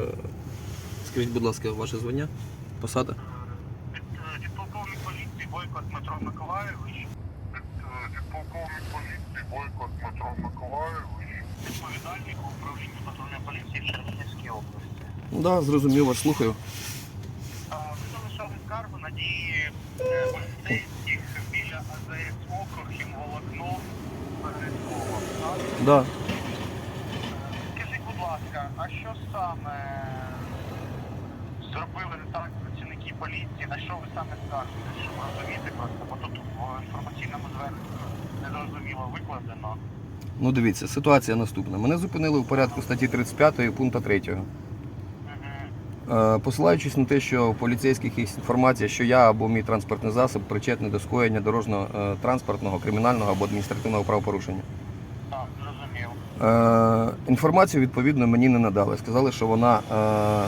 Е, Скажіть, будь ласка, ваше звання? Посада? Підполковник поліції Бойко Дмитро Миколайович. Підполковник поліції Бойко Дмитро Миколайович. Відповідальник управління патрульної поліції в Чернігівській області. Так, да, зрозумів вас, слухаю. Ви залишали скаргу на дії е, поліцейських біля АЗС Округ, Хімволокно, Львовом, так? Да. Скажіть, будь ласка, а що саме зробили не так працівники поліції? На що ви саме скажете? Щоб розуміти просто, бо тут в інформаційному зверненні незрозуміло викладено. Ну дивіться, ситуація наступна. Мене зупинили в порядку статті 35 пункту 3. Е, Посилаючись на те, що у поліцейських є інформація, що я або мій транспортний засіб причетний до скоєння дорожнього е, транспортного, кримінального або адміністративного правопорушення. Е, інформацію відповідно мені не надали. Сказали, що вона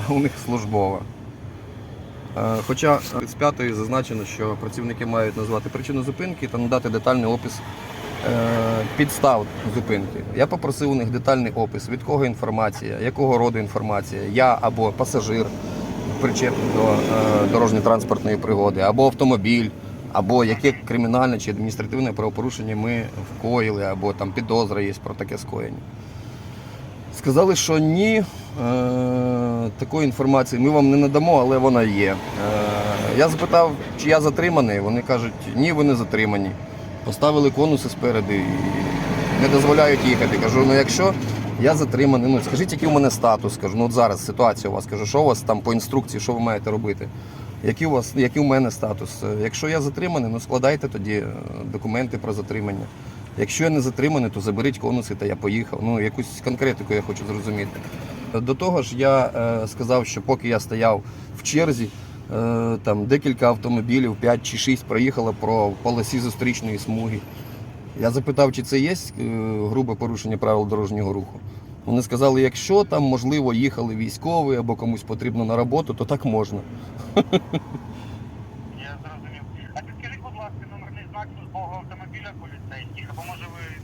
е, у них службова. Е, хоча з 35 зазначено, що працівники мають назвати причину зупинки та надати детальний опис підстав зупинки. Я попросив у них детальний опис, від кого інформація, якого роду інформація, я або пасажир причетний до дорожньо-транспортної пригоди, або автомобіль, або яке кримінальне чи адміністративне правопорушення ми вкоїли, або там підозра є про таке скоєння. Сказали, що ні, е, такої інформації ми вам не надамо, але вона є. Е, я запитав, чи я затриманий. Вони кажуть, ні, ви не затримані. Поставили конуси спереду і не дозволяють їхати. Кажу, ну якщо я затриманий, ну скажіть, який у мене статус? Кажу, ну от зараз ситуація у вас. Кажу, що у вас там по інструкції, що ви маєте робити? Який у вас, який у мене статус? Е, Якщо я затриманий, ну складайте тоді е, документи про затримання. Якщо я не затриманий, то заберіть конуси та я поїхав. Ну, якусь конкретику я хочу зрозуміти. До того ж, я е, сказав, що поки я стояв в черзі, е, там декілька автомобілів, 5 чи 6 проїхало по полосі зустрічної смуги. Я запитав, чи це є е, грубе порушення правил дорожнього руху. Вони сказали, якщо там, можливо, їхали військові або комусь потрібно на роботу, то так можна. Я зрозумів. А підскажіть, будь ласка, номерний знак службового автомобіля поліцейських, або може ви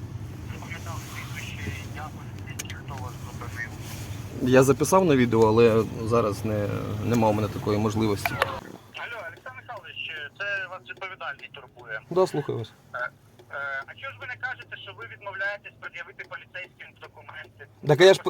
запам'ятали прізвище ім'я поліцейських, хто вас зупинив? Я записав на відео, але зараз не, нема у мене такої можливості. Алло, Олександр Михайлович, це вас відповідальний турбує. Да, слухаю вас. Е, а чого ж ви не кажете, що ви відмовляєтесь пред'явити поліцейським документи? Так я ж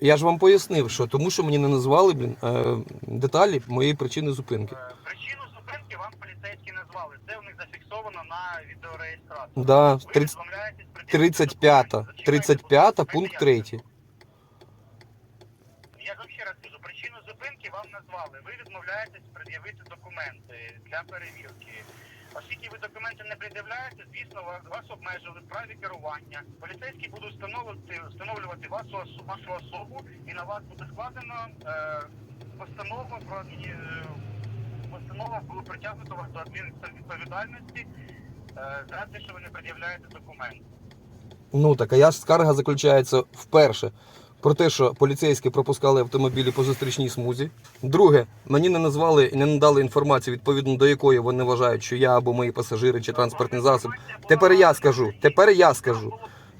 Я ж вам пояснив, що тому що мені не назвали блін, е, деталі моєї причини зупинки. Е, Причину зупинки вам поліцейські назвали. Це у них зафіксовано на відеореєстраторі. Да, Ви 30, відмовляєтесь пред'явити 35, документи. Зачекайте, 35 будь пункт дайте я 3. Я вам ще раз кажу, причину зупинки вам назвали. Ви відмовляєтесь пред'явити документи для перевірки. Оскільки ви документи не пред'являєте, звісно, вас, вас обмежили в праві керування. Поліцейські будуть встановлювати, встановлювати вашу, вашу особу і на вас буде складено е, постанова про адміні... е, постанова було притягнуто вас до адмінвідповідальності е, за те, що ви не пред'являєте документи. Ну так я ж скарга заключається вперше. Про те, що поліцейські пропускали автомобілі по зустрічній смузі. Друге, мені не назвали і не надали інформацію, відповідно до якої вони вважають, що я або мої пасажири чи транспортний засіб. Тепер я скажу, тепер я скажу.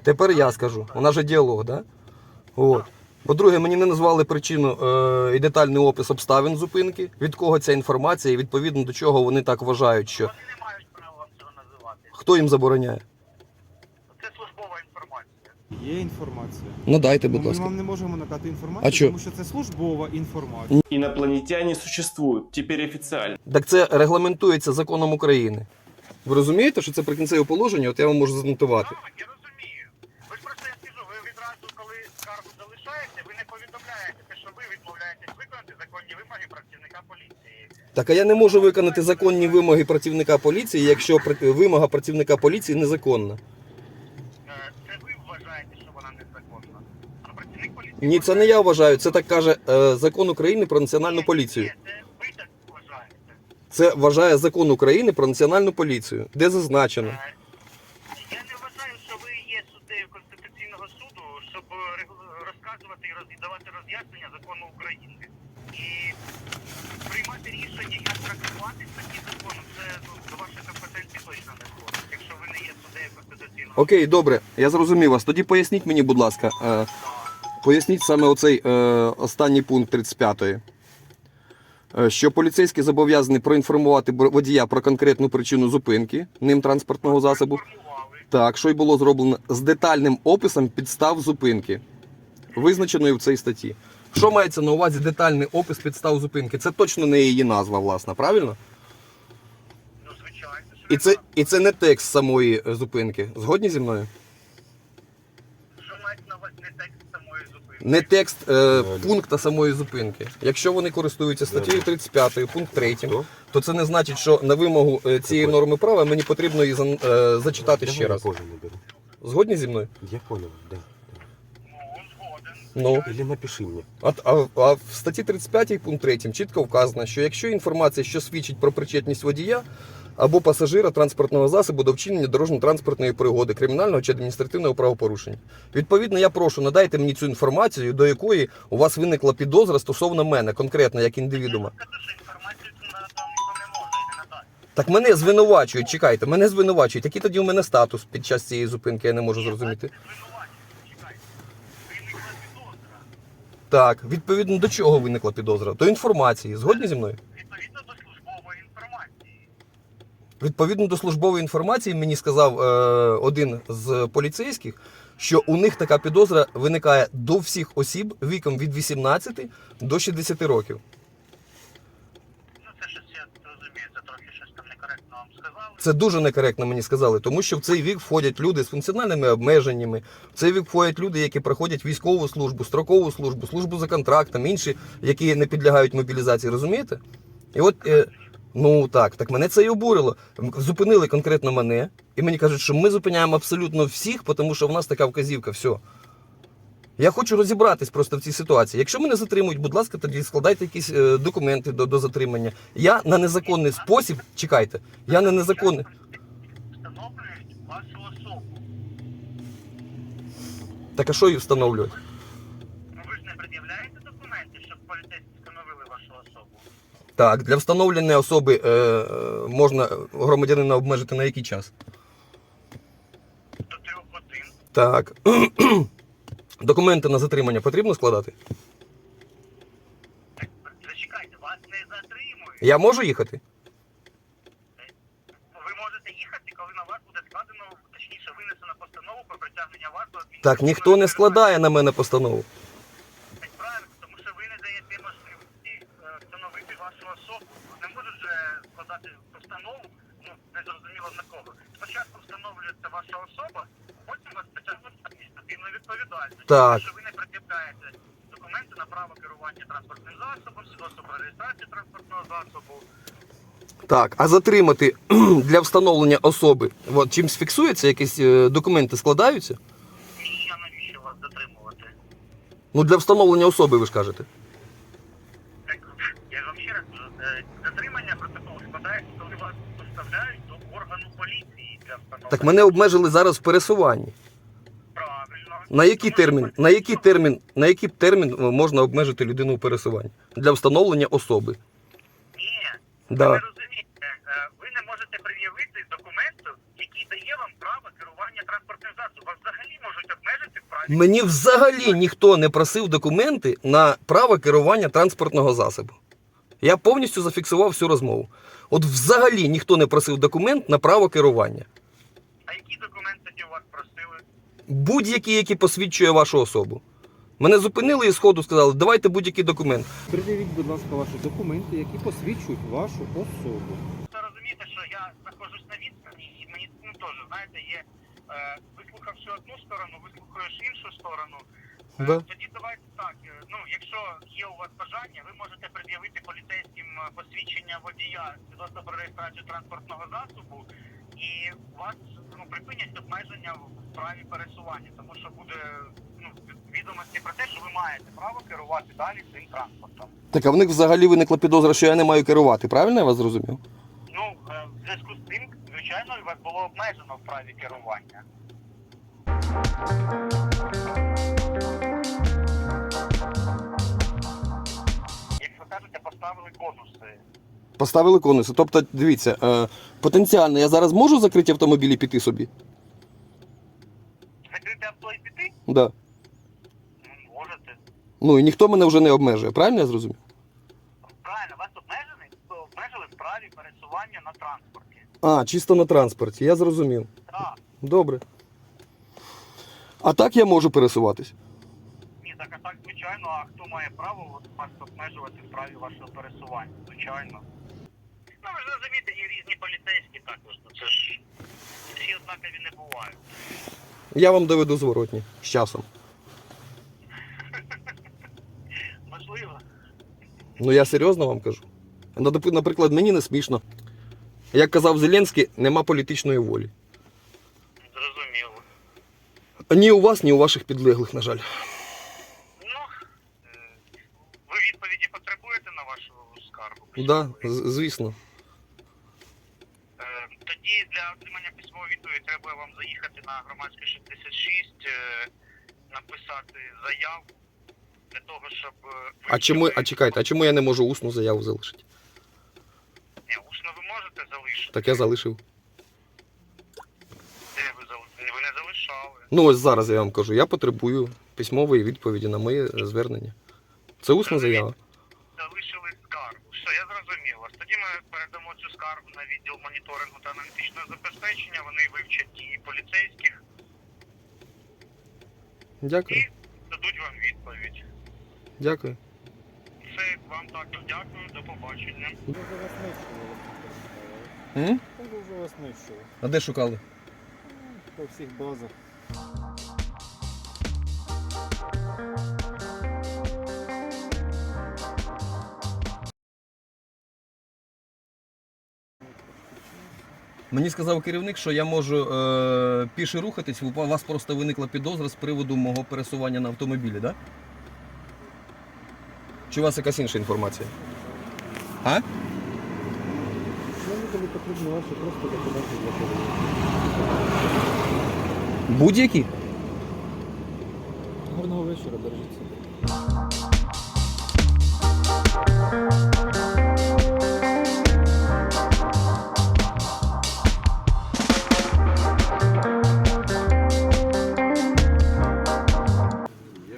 Тепер я скажу. У нас же діалог, да? От. По-друге, мені не назвали причину е, і детальний опис обставин зупинки, від кого ця інформація, і відповідно до чого вони так вважають, що Вони не мають права цього називати. хто їм забороняє. Є інформація. Ну дайте, будь ми вам не можемо надати інформацію, А чо? тому що це службова інформація. Инопланетяне существуют, теперь официально. Так це регламентується законом України. Ви розумієте, що це прикінцеве положення, от я вам можу занотувати. Так, я розумію. Ви ж просто я скажу, ви відразу, коли скаргу залишаєте, ви не повідомляєте, що ви відмовляєтесь виконати законні вимоги працівника поліції. Так а я не можу виконати законні вимоги працівника поліції, якщо пр- вимога працівника поліції незаконна. Е, Це ви вважаєте, що вона незаконна. А працівник поліції Ні, це не я вважаю. Це так каже е, закон України про національну поліцію. Ні, це ви так вважаєте. Це вважає закон України про національну поліцію, де зазначено. Е, Я не вважаю, що ви є суддею Конституційного суду, щоб регу- розказувати і роз- давати роз'яснення закону України. І приймати рішення, як практикувати статті закону, це ну, до вашої компетенції точно не входить, якщо ви не є суддею Конституційного Окей, добре, я зрозумів вас. Тоді поясніть мені, будь ласка, е, Поясніть саме оцей е, останній пункт 35. Е, Що поліцейський зобов'язаний проінформувати водія про конкретну причину зупинки ним транспортного засобу. Так, що й було зроблено з детальним описом підстав зупинки, визначеної в цій статті. Що мається на увазі детальний опис підстав зупинки? Це точно не її назва, власна, правильно? І це, і це не текст самої зупинки. Згодні зі мною? Що мається на увазі не текст самої зупинки? Не текст е, пункта самої зупинки. Якщо вони користуються статтею 35, пункт 3, то це не значить, що на вимогу е, цієї норми права мені потрібно її за- е, зачитати ще раз. Згодні зі мною? Я понял, да. Ну, згоден. Ну. Или напиши мне. А, а, а в статті 35 пункт 3 чітко вказано, що якщо інформація, що свідчить про причетність водія або пасажира транспортного засобу до вчинення дорожньо-транспортної пригоди, кримінального чи адміністративного правопорушення. Відповідно, я прошу, надайте мені цю інформацію, до якої у вас виникла підозра стосовно мене, конкретно як індивідума. Я скажу, що інформацію цю надати вам ніхто не може і не надасть. Так мене звинувачують, чекайте, мене звинувачують. Який тоді у мене статус під час цієї зупинки, я не можу зрозуміти. Так, відповідно до чого виникла підозра? До інформації. Згодні зі мною? Відповідно до. Відповідно до службової інформації, мені сказав е, один з поліцейських, що у них така підозра виникає до всіх осіб віком від 18 до 60 років. Ну, це щось, я розумію, це трохи щось там некоректно вам сказали. Це дуже некоректно мені сказали, тому що в цей вік входять люди з функціональними обмеженнями. В цей вік входять люди, які проходять військову службу, строкову службу, службу за контрактом, інші, які не підлягають мобілізації. Розумієте? І от е, ну так, так мене це і обурило. Зупинили конкретно мене, і мені кажуть, що ми зупиняємо абсолютно всіх, тому що в нас така вказівка. Все. Я хочу розібратись просто в цій ситуації. Якщо мене затримують, будь ласка, тоді складайте якісь е, документи до, до затримання. Я на незаконний спосіб, чекайте, я на незаконний. Встановлюють вашу особу. Так а що її встановлювати? Ну, ви ж не пред'являєте документи, щоб поліцейські встановили вашу особу. Так, для встановлення особи е, е, можна громадянина обмежити на який час? До трьох годин. Так. Документи на затримання потрібно складати? Зачекайте, вас не затримують. Я можу їхати? Ви можете їхати, коли на вас буде складено, точніше, винесено постанову про притягнення вас до Так, ніхто не складає на мене постанову. Так правильно, тому що ви не даєте можливості е, встановити вашу особу. Не можуть же складати постанову, ну, не зрозуміло на кого. Спочатку встановлюється ваша особа, потім вас притягнуть адміністративну відповідальність. Так. Що ви не пред'являєте документи на право керування транспортним засобом, свідоцтво про реєстрацію транспортного засобу. Так, а затримати для встановлення особи, от, чимсь фіксується, якісь е, документи складаються? І я навіщо вас затримувати? Ну, для встановлення особи, ви ж кажете. Так, я вам ще раз кажу, е, затримання протоколу складається, коли вас доставляють до органу поліції для встановлення. Так мене обмежили зараз в пересуванні. Правильно. На який термін, на який термін, на який термін можна обмежити людину у пересуванні? Для встановлення особи. Ні, Да. ви не розумієте. Е, Ви не можете пред'явити документу, який дає вам право керування транспортним засобом. Вас взагалі можуть обмежити в праві. Мені взагалі ніхто не просив документи на право керування транспортного засобу. Я повністю зафіксував всю розмову. От взагалі ніхто не просив документ на право керування. А які документи у вас просили? Будь-який, який посвідчує вашу особу. Мене зупинили і сходу сказали, давайте будь-який документ. Придивіть, будь ласка, ваші документи, які посвідчують вашу особу. Ви розумієте, що я знаходжусь на відстані, і мені ну, теж, знаєте, є е, вислухавши одну сторону, вислухаєш іншу сторону. Е, Да. Тоді давайте так. е, Ну, якщо є у вас бажання, ви можете пред'явити поліцейським е, посвідчення водія свідоцтво про реєстрацію транспортного засобу, і вас ну, припинять обмеження в праві пересування, тому що буде ну, відомості про те, що ви маєте право керувати далі цим транспортом. Так а в них взагалі виникла підозра, що я не маю керувати. Правильно я вас зрозумів? Ну, е, в зв'язку з тим, звичайно, вас було обмежено в праві керування. Як ви кажете, поставили конуси. Поставили конуси. Тобто, дивіться, е, потенціально я зараз можу закрити автомобіль і піти собі? Закрити авто і піти? Да. Ну, можете. Ну і ніхто мене вже не обмежує, правильно я зрозумів? Правильно, вас обмежений, обмежили в праві пересування на транспорті. А, чисто на транспорті, я зрозумів. Так. Добре. А так я можу пересуватись. Ні, так а так, звичайно, а хто має право от, вас обмежувати в праві вашого пересування? Звичайно. Ну, ви ж розумієте, є різні поліцейські також. Ну це ж всі однакові не бувають. Я вам доведу зворотні з часом. Можливо. Ну я серйозно вам кажу. Наприклад, мені не смішно. Як казав Зеленський, нема політичної волі. Ні у вас, ні у ваших підлеглих, на жаль. Ну, ви відповіді потребуєте на вашу скаргу? Да, звісно. Е, Тоді для отримання письмової відповіді треба вам заїхати на громадську 66, е, написати заяву для того, щоб. е, А чому, а чекайте, а чому я не можу усну заяву залишити? Ні, усно ви можете залишити. Так я залишив. Де ви залишили? Ви не залишали. Ну ось зараз я вам кажу, я потребую письмової відповіді на моє звернення. Це усна заява. Залишили скаргу. Все, я зрозумів вас. Тоді ми передамо цю скаргу на відділ моніторингу та аналітичного забезпечення. Вони вивчать дії поліцейських Дякую. і дадуть вам відповідь. Дякую. Все, вам також дякую, до побачення. Я вже вас не чув. М? Вже вас не. А де шукали? По всіх базах. Мені сказав керівник, що я можу е, піше рухатись, у вас просто виникла підозра з приводу мого пересування на автомобілі, так? Да? Чи у вас якась інша інформація? А? Мені ваші просто документи для перевірки. Будь-які? Гарного вечора, бережіть себе.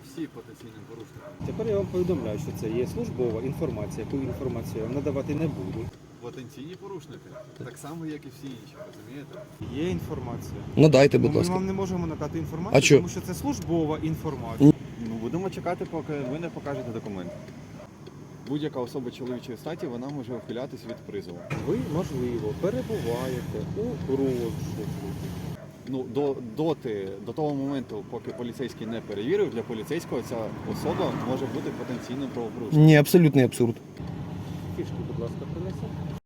Всі потенційні порушники. Тепер я вам повідомляю, що це є службова інформація, яку інформацію я вам надавати не буду. Потенційні порушники, так само, як і всі інші, розумієте? Є інформація. Ну, будь Ми ласка. вам не можемо надати інформацію, А чо? тому що це службова інформація. Ну будемо чекати, поки ви не покажете документи. Будь-яка особа чоловічої статі вона може ухилятись від призову. Ви, можливо, перебуваєте у розшуку. Ну до доти, до того моменту, поки поліцейський не перевірив, для поліцейського ця особа може бути потенційним правопорушником. Ні, абсолютний абсурд. Фішки, будь ласка, принесіть.